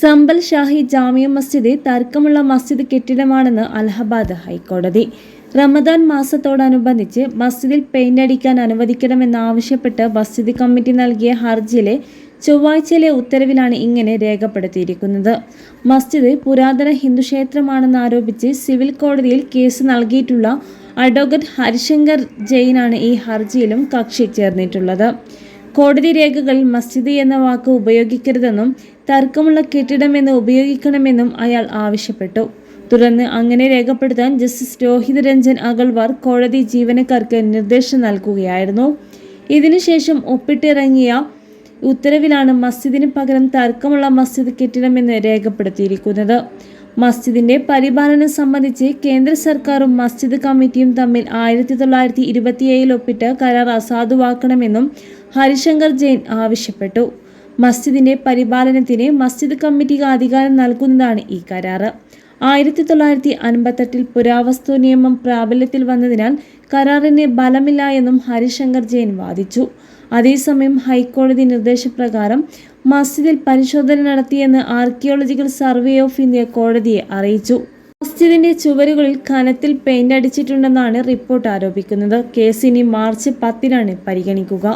സമ്പൽ ഷാഹി ജാമിയ മസ്ജിദ് തർക്കമുള്ള മസ്ജിദ് കെട്ടിടമാണെന്ന് അലഹബാദ് ഹൈക്കോടതി. റമദാൻ മാസത്തോടനുബന്ധിച്ച് മസ്ജിദിൽ പെയിന്റ് അടിക്കാൻ അനുവദിക്കണമെന്നാവശ്യപ്പെട്ട് മസ്ജിദ് കമ്മിറ്റി നൽകിയ ഹർജിയിലെ ചൊവ്വാഴ്ചയിലെ ഉത്തരവിലാണ് ഇങ്ങനെ രേഖപ്പെടുത്തിയിരിക്കുന്നത്. മസ്ജിദ് പുരാതന ഹിന്ദു ക്ഷേത്രമാണെന്ന് സിവിൽ കോടതിയിൽ കേസ് നൽകിയിട്ടുള്ള അഡ്വക്കേറ്റ് ഹരിശങ്കർ ജെയിനാണ് ഈ ഹർജിയിലും കക്ഷി ചേർന്നിട്ടുള്ളത്. കോടതി രേഖകൾ മസ്ജിദ് എന്ന വാക്ക് ഉപയോഗിക്കരുതെന്നും തർക്കമുള്ള കെട്ടിടമെന്ന് ഉപയോഗിക്കണമെന്നും അയാൾ ആവശ്യപ്പെട്ടു. തുടർന്ന് അങ്ങനെ രേഖപ്പെടുത്താൻ ജസ്റ്റിസ് രോഹിത് രഞ്ജൻ അഗൾവാർ കോടതി ജീവനക്കാർക്ക് നിർദ്ദേശം നൽകുകയായിരുന്നു. ഇതിനുശേഷം ഒപ്പിട്ടിറങ്ങിയ ഉത്തരവിലാണ് മസ്ജിദിന് പകരം തർക്കമുള്ള മസ്ജിദ് കെട്ടിടമെന്ന് രേഖപ്പെടുത്തിയിരിക്കുന്നത്. മസ്ജിദിന്റെ പരിപാലനം സംബന്ധിച്ച് കേന്ദ്ര സർക്കാരും മസ്ജിദ് കമ്മിറ്റിയും തമ്മിൽ ആയിരത്തി തൊള്ളായിരത്തി ഇരുപത്തിയേഴിൽ ഒപ്പിട്ട് കരാർ അസാധുവാക്കണമെന്നും ഹരിശങ്കർ ജെയിൻ ആവശ്യപ്പെട്ടു. മസ്ജിദിന്റെ പരിപാലനത്തിന് മസ്ജിദ് കമ്മിറ്റിക്ക് അധികാരം നൽകുന്നതാണ് ഈ കരാറ്. ആയിരത്തി തൊള്ളായിരത്തി അൻപത്തെട്ടിൽ പുരാവസ്തു നിയമം പ്രാബല്യത്തിൽ വന്നതിനാൽ കരാറിന് ബലമില്ല എന്നും ഹരിശങ്കർ ജെയിൻ വാദിച്ചു. അതേസമയം ഹൈക്കോടതി നിർദ്ദേശപ്രകാരം മസ്ജിദിൽ പരിശോധന നടത്തിയെന്ന് ആർക്കിയോളജിക്കൽ സർവേ ഓഫ് ഇന്ത്യ കോടതിയെ അറിയിച്ചു. മസ്ജിദിന്റെ ചുവരുകളിൽ കനത്തിൽ പെയിന്റ് അടിച്ചിട്ടുണ്ടെന്നാണ് റിപ്പോർട്ട് ആരോപിക്കുന്നത്. കേസ് ഇനി മാർച്ച് പത്തിനാണ് പരിഗണിക്കുക.